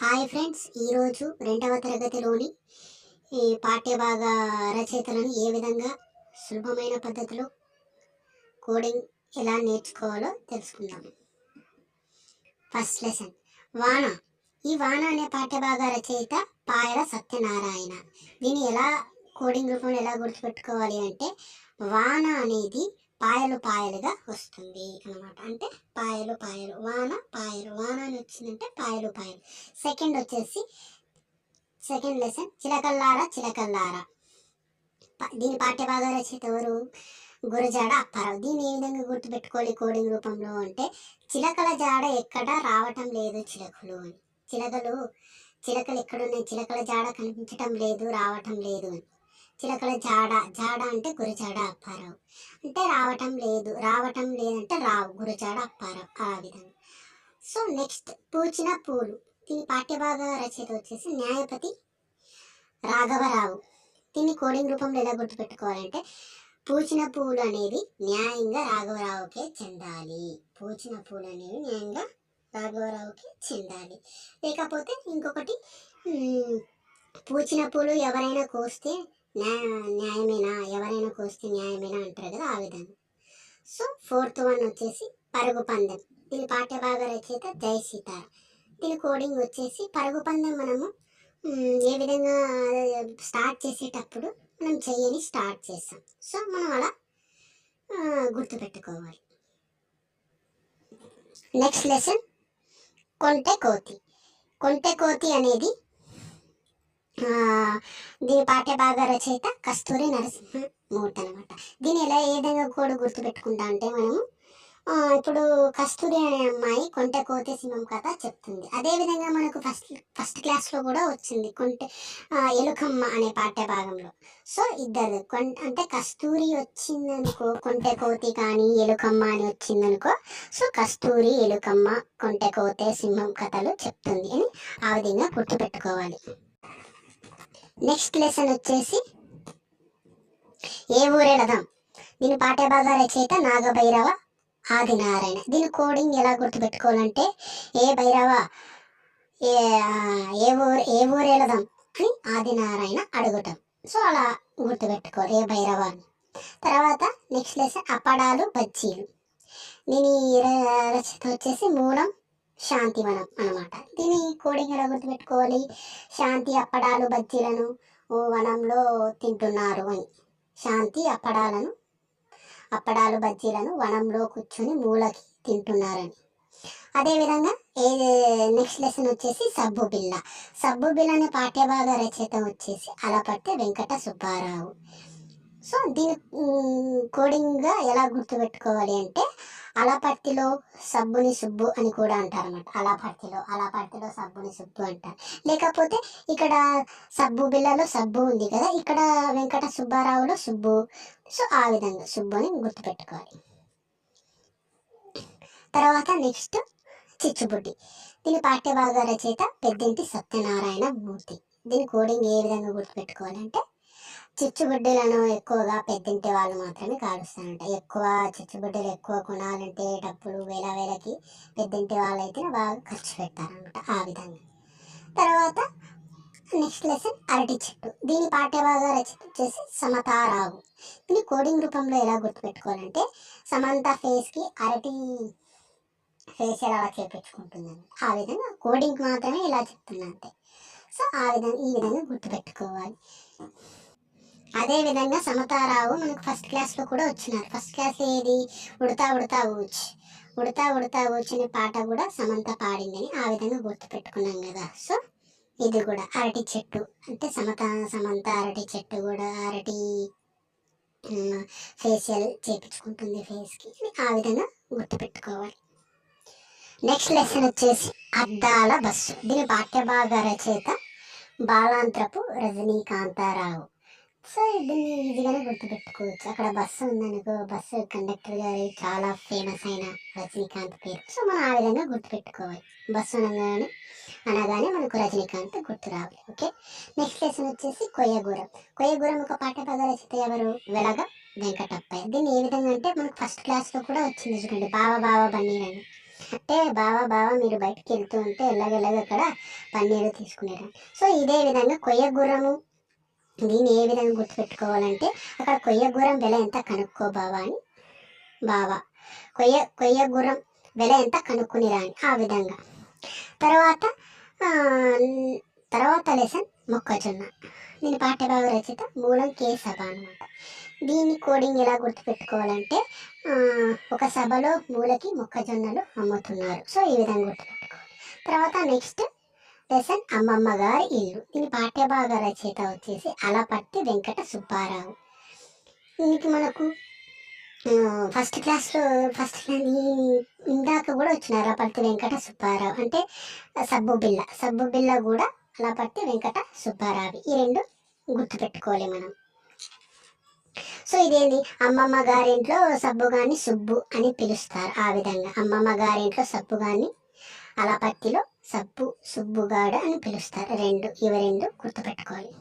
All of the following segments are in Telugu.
హాయ్ ఫ్రెండ్స్ ఈరోజు రెండవ తరగతిలోని ఈ పాఠ్యభాగ రచయితలను ఏ విధంగా సులభమైన పద్ధతిలో కోడింగ్ ఎలా నేర్చుకోవాలో తెలుసుకుందాం. First lesson. వాన. ఈ వాన అనే పాఠ్యభాగ రచయిత పాయల సత్యనారాయణ. దీన్ని ఎలా కోడింగ్ రూపంలో ఎలా గుర్తుపెట్టుకోవాలి అంటే వాన అనేది పాయలు పాయలుగా వస్తుంది అన్నమాట. అంటే పాయలు పాయలు వాన పాయలు వాన అని వచ్చిందంటే పాయలు పాయలు. సెకండ్ వచ్చేసి సెకండ్ లెసన్ చిలకల్లారా చిలకల్లారా. ప- దీని పాఠ్యభాగ రచయిత ఎవరు? గురజాడ అప్పారావు. దీన్ని ఏ విధంగా గుర్తుపెట్టుకోవాలి కోడింగ్ రూపంలో అంటే చిలకల జాడ ఎక్కడ రావటం లేదు చిలకలు అని. చిలకలు చిలకలు ఎక్కడున్నాయి? చిలకల జాడ కనిపించటం లేదు రావటం లేదు అని. చిలకల జాడ జాడ అంటే గురజాడ అప్పారావు. అంటే రావటం లేదు రావటం లేదంటే రావు గురజాడ అప్పారావు ఆ విధంగా. సో నెక్స్ట్ పూచిన పూలు. దీని పాఠ్యభాగ రచయిత వచ్చేసి న్యాయపతి రాఘవరావు. దీన్ని కోడింగ్ రూపంలో ఎలా గుర్తుపెట్టుకోవాలంటే పూచిన పూలు అనేది న్యాయంగా రాఘవరావుకే చెందాలి. పూచిన పూలు అనేవి న్యాయంగా రాఘవరావుకి చెందాలి. లేకపోతే ఇంకొకటి పూచిన పూలు ఎవరైనా కోస్తే న్యాయ న్యాయమేనా ఎవరైనా కోస్తే న్యాయమేనా అంటారు కదా ఆ విధంగా. సో ఫోర్త్ వన్ వచ్చేసి పరుగు పందెం. దీని పాఠ్యభాగ రచయిత జై సీతార దీని కోడింగ్ వచ్చేసి పరుగు పందెం మనము ఏ విధంగా స్టార్ట్ చేసేటప్పుడు మనం చెయ్యని స్టార్ట్ చేస్తాం. సో మనం అలా గుర్తుపెట్టుకోవాలి. నెక్స్ట్ లెసన్ కొంటె కోతి. కొంటె కోతి అనేది దీని పాఠ్యభాగ రచయిత కస్తూరి నరసింహ మూర్తి అనమాట దీని ఎలా ఏ విధంగా కూడా గుర్తుపెట్టుకుంటా అంటే మనము ఆ, ఇప్పుడు కస్తూరి అనే అమ్మాయి కొంటె కోతి సింహం కథ చెప్తుంది. అదే విధంగా మనకు ఫస్ట్ ఫస్ట్ క్లాస్లో కూడా వచ్చింది కొంటె ఆ, ఎలుకమ్మ అనే పాఠ్య భాగంలో సో ఇద్దరు కొం అంటే కస్తూరి వచ్చిందనుకో కొంటె కోతి కానీ ఎలుకమ్మ అని వచ్చిందనుకో సో కస్తూరి ఎలుకమ్మ కొంటె కోతే సింహం కథలు చెప్తుంది అని ఆ విధంగా గుర్తుపెట్టుకోవాలి. నెక్స్ట్ లెసన్ వచ్చేసి ఏ ఊరెళదాం దీని పాఠ్యభాగ రచయిత నాగభైరవ ఆదినారాయణ. దీని కోడింగ్ ఎలా గుర్తుపెట్టుకోవాలంటే ఏ భైరవ ఏ ఏ ఊరు ఏ ఊరు అని ఆదినారాయణ అడుగుటం సో అలా గుర్తుపెట్టుకోవాలి ఏ భైరవ అని. తర్వాత నెక్స్ట్ లెసన్ అప్పడాలు బజ్జీలు. దీని ర- రచయిత వచ్చేసి మూలం శాంతివనం అన్నమాట. దీని కోడింగ్ ఎలా గుర్తుపెట్టుకోవాలి? శాంతి అప్పడాలు బజ్జీలను ఓ వనంలో తింటున్నారు అని. శాంతి అప్పడాలను అప్పడాలు బజ్జీలను వనంలో కూర్చొని మూలకి తింటున్నారని. అదేవిధంగా ఏ నెక్స్ట్ లెసన్ వచ్చేసి సబ్బు బిల్ల సబ్బు బిల్ల అనే పాఠ్యభాగ రచయిత వచ్చేసి అలపట్టి వెంకట సుబ్బారావు. సో దీని కోడింగ్గా ఎలా గుర్తుపెట్టుకోవాలి అంటే అలాపర్తిలో సబ్బుని సుబ్బు అని కూడా అంటారు అనమాట అలాపర్తిలో అలాపర్తిలో సబ్బుని సుబ్బు అంటారు. లేకపోతే ఇక్కడ సబ్బు బిళ్ళలో సబ్బు ఉంది కదా ఇక్కడ వెంకట సుబ్బారావులో సుబ్బు. సో ఆ విధంగా సుబ్బు అని గుర్తుపెట్టుకోవాలి. తర్వాత నెక్స్ట్ చిచ్చుబుడ్డి. దీని పాఠ్యభాగ రచయిత పెద్దింటి సత్యనారాయణ మూర్తి. దీని కోడింగ్ ఏ విధంగా గుర్తుపెట్టుకోవాలంటే చిచ్చుబుడ్డలను ఎక్కువగా పెద్దింటి వాళ్ళు మాత్రమే కాలుస్తారంట ఎక్కువ చిచ్చుబుడ్డలు ఎక్కువ కొనాలంటే డబ్బులు వేల వేలకి పెద్దింటి వాళ్ళైతే బాగా ఖర్చు పెడతారనమాట ఆ విధంగా. తర్వాత నెక్స్ట్ లెసన్ అరటి చెట్టు. దీని పాఠ్యభాగ రచయిత వచ్చేసి సమతారావు. దీన్ని కోడింగ్ రూపంలో ఎలా గుర్తుపెట్టుకోవాలంటే సమంత ఫేస్కి అరటి ఫేస్ ఎలా చేపించుకుంటుందని. ఆ విధంగా కోడింగ్ మాత్రమే ఇలా చెప్తున్నా అంతే. సో ఆ విధంగా ఈ విధంగా గుర్తుపెట్టుకోవాలి. అదే విధంగా సమతారావు మనకు ఫస్ట్ క్లాస్లో కూడా వచ్చినారు. ఫస్ట్ క్లాస్ ఏది? ఉడతా ఉడతా ఊచ్. ఉడతా ఉడతా ఊచ్ పాట కూడా సమంత పాడిందని ఆ విధంగా గుర్తుపెట్టుకున్నాం కదా. సో ఇది కూడా అరటి చెట్టు. అంటే సమత సమంత అరటి చెట్టు కూడా అరటి ఫేషియల్ చేపించుకుంటుంది ఫేస్కి ఆ విధంగా గుర్తుపెట్టుకోవాలి నెక్స్ట్ లెసన్ వచ్చేసి అద్దాల బస్సు. దీని పాఠ్యభాగ రచయిత బాలాంత్రపు రజనీకాంతారావు. సో దీన్ని ఈజీగానే గుర్తుపెట్టుకోవచ్చు. అక్కడ బస్సు ఉందనుకో బస్సు కండక్టర్ గారి చాలా ఫేమస్ అయిన రజనీకాంత్ పేరు. సో మనం ఆ విధంగా గుర్తుపెట్టుకోవాలి బస్సు అనగానే అనగానే మనకు రజనీకాంత్ గుర్తు రావాలి. ఓకే? నెక్స్ట్ లెసన్ వచ్చేసి కొయ్యగూరం. కొయ్యగూరం ఒక పాట పద రచిత ఎవరు? వెలగ వెంకటప్పయ్య. దీన్ని ఏ విధంగా అంటే మనకు ఫస్ట్ క్లాస్లో కూడా వచ్చింది చూడండి. బావ బావ బన్నీరని అంటే బావా బావా మీరు బయటకు వెళ్తూ ఉంటే ఎల్లగెల్లగ అక్కడ పన్నీరు తీసుకునేదాన్ని సో ఇదే విధంగా కొయ్య గుర్రము దీన్ని ఏ విధంగా గుర్తుపెట్టుకోవాలంటే అక్కడ కొయ్య గుర్రం వెల ఎంత కనుక్కో బావా అని బావా. కొయ్య కొయ్య గుర్రం వెల ఎంత కనుక్కుని రాని ఆ విధంగా. తర్వాత తర్వాత లెసన్ మొక్కజొన్న. దీని పాఠ్యభాగ రచయిత మూలం కే సభ అనమాట దీని కోడింగ్ ఎలా గుర్తుపెట్టుకోవాలంటే ఒక సభలో మూలకి మొక్కజొన్నలు అమ్ముతున్నారు. సో ఈ విధంగా గుర్తుపెట్టుకోవాలి. తర్వాత నెక్స్ట్ లెసన్ అమ్మమ్మ గారి ఇల్లు. దీని పాఠ్యభాగ రచయిత వచ్చేసి అలపట్టి వెంకట సుబ్బారావు. దీనికి మనకు ఫస్ట్ క్లాస్లో ఫస్ట్ ఇందాక కూడా వచ్చిన అలపర్తి వెంకట సుబ్బారావు. అంటే సబ్బు బిల్ల సబ్బు బిల్ల కూడా అలపర్తి వెంకట సుబ్బారావు. ఈ రెండు గుర్తుపెట్టుకోవాలి మనం. సో ఇదేంది? అమ్మమ్మ గారింట్లో సబ్బు గాని సుబ్బు అని పిలుస్తారు ఆ విధంగా. అమ్మమ్మ గారింట్లో సబ్బు గాని అలపత్తిలో సబ్బు సుబ్బుగాడు అని పిలుస్తారు. రెండు ఇవి రెండు గుర్తుపెట్టుకోవాలి.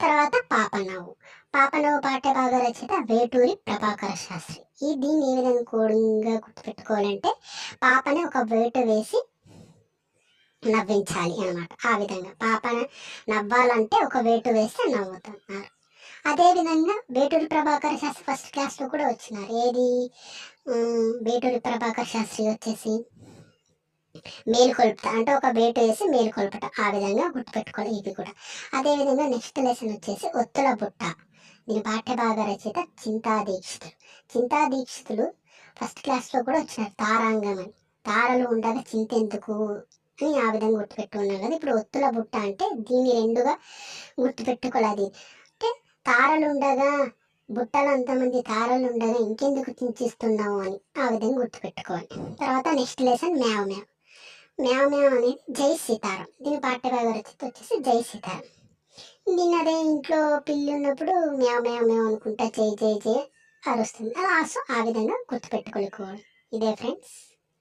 తర్వాత పాపనవ్వు. పాపనవ్వు పాఠ్యభాగ రచయిత వేటూరి ప్రభాకర శాస్త్రి. ఈ దీన్ని ఏ విధంగా కూడంగా గుర్తుపెట్టుకోవాలంటే పాపని ఒక వేటు వేసి నవ్వించాలి అన్నమాట. ఆ విధంగా పాపన నవ్వాలంటే ఒక వేటు వేస్తే నవ్వుతున్నారు. అదేవిధంగా వేటూరి ప్రభాకర్ శాస్త్రి ఫస్ట్ క్లాస్లో కూడా వచ్చినారు. ఏది? వేటూరి ప్రభాకర్ శాస్త్రి వచ్చేసి మేలుకొల్పుట అంటే ఒక వేటు వేసి మేలుకొల్పట ఆ విధంగా గుర్తుపెట్టుకోవాలి ఇవి కూడా. అదేవిధంగా నెక్స్ట్ లెసన్ వచ్చేసి ఒత్తుల బుట్ట. దీని పాఠ్యభాగ రచయిత చింతా దీక్షితులు చింతా దీక్షితులు ఫస్ట్ క్లాస్లో కూడా వచ్చినారు తారాంగం అని. తారలు ఉండగా చింతెందుకు అని ఆ విధంగా గుర్తుపెట్టుకున్నాం కదా. ఇప్పుడు ఒత్తుల బుట్ట అంటే దీన్ని రెండుగా గుర్తుపెట్టుకోవాలి అది. అంటే తారలు ఉండగా బుట్టలు అంతమంది తారలు ఉండగా ఇంకెందుకు చింతిస్తున్నావు అని ఆ విధంగా గుర్తుపెట్టుకోవాలి. తర్వాత నెక్స్ట్ లెసన్ మ్యావ్ మ్యావ్. మ్యావ్ మ్యావ్ అనేది జై సీతారాం. దీని పాఠ్యభాగ రచిత వచ్చేసి జై సీతారాం. దీన్ని అదే ఇంట్లో పిల్లి ఉన్నప్పుడు మ్యావ్ మ్యావ్ మ్యావ్ అనుకుంటా జై జై జై అరుస్తుంది. అలా ఆ విధంగా గుర్తుపెట్టుకోవాలి ఇదే ఫ్రెండ్స్